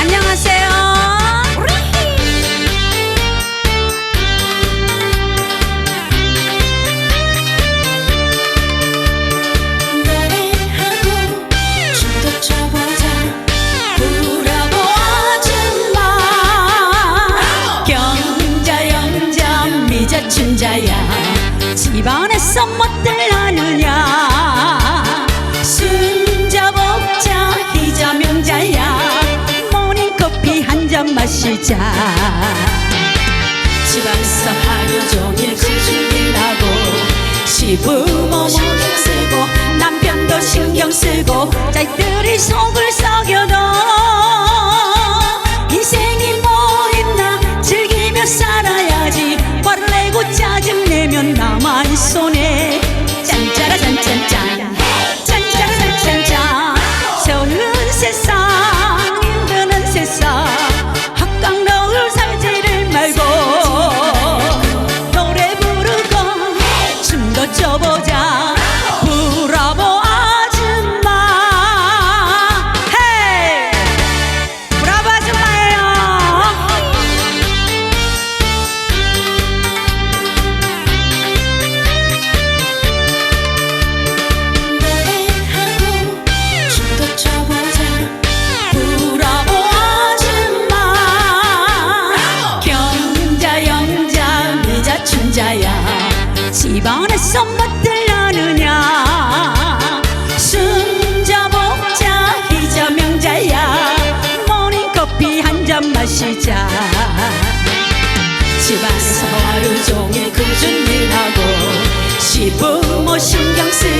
안녕하세요. 노래하고 춤도 춰보자 브라보 아줌마 경자 영자 미자 춘자야 집안에서 못들 마시자. 집안에서 하루 종일 그 준비하고 시부모 신경 쓰고 남편도 신경 쓰고 자식들이 속을 썩여도 인생이 뭐 있나 즐기며 살아야지. 화를 내고 짜증내면 나만 손에 춘자야 집안에서 멋들 나느냐? 순자 복자 희자 명자야. 모닝커피 한 잔 마시자. 집안에서 하루 종일 그 준비하고 시부모 신경 쓰